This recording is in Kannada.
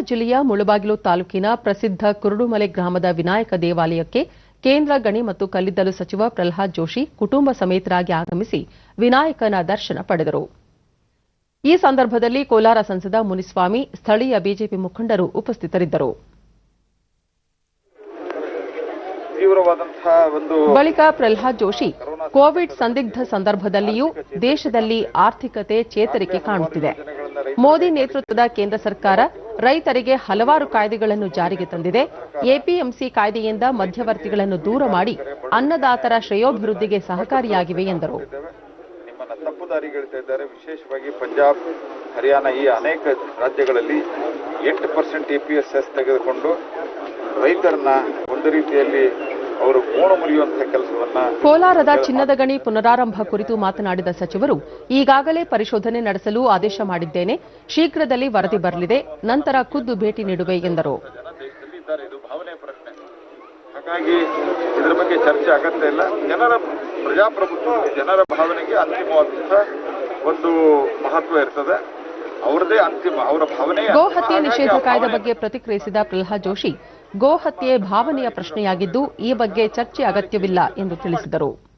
ಜಿಲ್ಲೆಯ ಮುಳಬಾಗಿಲು ತಾಲೂಕಿನ ಪ್ರಸಿದ್ಧ ಕುರುಡುಮಲೆ ಗ್ರಾಮದ ವಿನಾಯಕ ದೇವಾಲಯಕ್ಕೆ ಕೇಂದ್ರ ಗಣಿ ಮತ್ತು ಕಲ್ಲಿದ್ದಲು ಸಚಿವ ಪ್ರಲ್ಹಾದ್ ಜೋಶಿ ಕುಟುಂಬ ಸಮೇತರಾಗಿ ಆಗಮಿಸಿ ವಿನಾಯಕನ ದರ್ಶನ ಪಡೆದರು. ಈ ಸಂದರ್ಭದಲ್ಲಿ ಕೋಲಾರ ಸಂಸದ ಮುನಿಸ್ವಾಮಿ ಸ್ಥಳೀಯ ಬಿಜೆಪಿ ಮುಖಂಡರು ಉಪಸ್ಥಿತರಿದ್ದರು. ಬಳಿಕ ಪ್ರಲ್ಹಾದ್ ಜೋಶಿ ಕೋವಿಡ್ ಸಂದಿಗ್ಧ ಸಂದರ್ಭದಲ್ಲಿಯೂ ದೇಶದಲ್ಲಿ ಆರ್ಥಿಕತೆ ಚೇತರಿಕೆ ಕಾಣುತ್ತಿದೆ. ಮೋದಿ ನೇತೃತ್ವದ ಕೇಂದ್ರ ಸರ್ಕಾರ ರೈತರಿಗೆ ಹಲವಾರು ಕಾಯ್ದೆಗಳನ್ನು ಜಾರಿಗೆ ತಂದಿದೆ. ಎಪಿಎಂಸಿ ಕಾಯ್ದೆಯಿಂದ ಮಧ್ಯವರ್ತಿಗಳನ್ನು ದೂರ ಮಾಡಿ ಅನ್ನದಾತರ ಶ್ರೇಯೋಭಿವೃದ್ಧಿಗೆ ಸಹಕಾರಿಯಾಗಿವೆ ಎಂದರು. ವಿಶೇಷವಾಗಿ ಪಂಜಾಬ್, ಹರಿಯಾಣ ಈ ಅನೇಕ ರಾಜ್ಯಗಳಲ್ಲಿ ಎಂಟು ಪರ್ಸೆಂಟ್ ಎಪಿಎಸ್ಎಸ್ ತೆಗೆದುಕೊಂಡು ರೈತರನ್ನ ಒಂದು ರೀತಿಯಲ್ಲಿ ಅವರು ಗೋಣು ಮುರಿಯುವಂತಹ ಕೆಲಸವನ್ನ ಕೋಲಾರದ ಚಿನ್ನದ ಗಣಿ ಪುನರಾರಂಭ ಕುರಿತು ಮಾತನಾಡಿದ ಸಚಿವರು ಈಗಾಗಲೇ ಪರಿಶೋಧನೆ ನಡೆಸಲು ಆದೇಶ ಮಾಡಿದ್ದೇನೆ ಶೀಘ್ರದಲ್ಲಿ ವರದಿ ಬರಲಿದೆ ನಂತರ ಖುದ್ದು ಭೇಟಿ ನೀಡುವೆ ಎಂದರು. ಹಾಗಾಗಿ ಇದರ ಬಗ್ಗೆ ಚರ್ಚೆ ಅಗತ್ಯ ಇಲ್ಲ. ಜನರ ಪ್ರಜಾಪ್ರಭುತ್ವ ಜನರ ಭಾವನೆಗೆ ಅಂತಿಮವಾದಂತಹ ಒಂದು ಮಹತ್ವ ಇರ್ತದೆ. ಅವರದೇ ಅಂತಿಮ ಅವರ ಭಾವನೆ ಗೋಹತ್ಯೆ ನಿಷೇಧ ಕಾಯ್ದೆ ಬಗ್ಗೆ ಪ್ರತಿಕ್ರಿಯಿಸಿದ ಪ್ರಹ್ಲಾದ್ ಜೋಶಿ ಗೋಹತ್ಯೆ ಭಾವನೆಯ ಪ್ರಶ್ನೆಯಾಗಿದ್ದು ಈ ಬಗ್ಗೆ ಚರ್ಚೆ ಅಗತ್ಯವಿಲ್ಲ ಎಂದು ತಿಳಿಸಿದರು.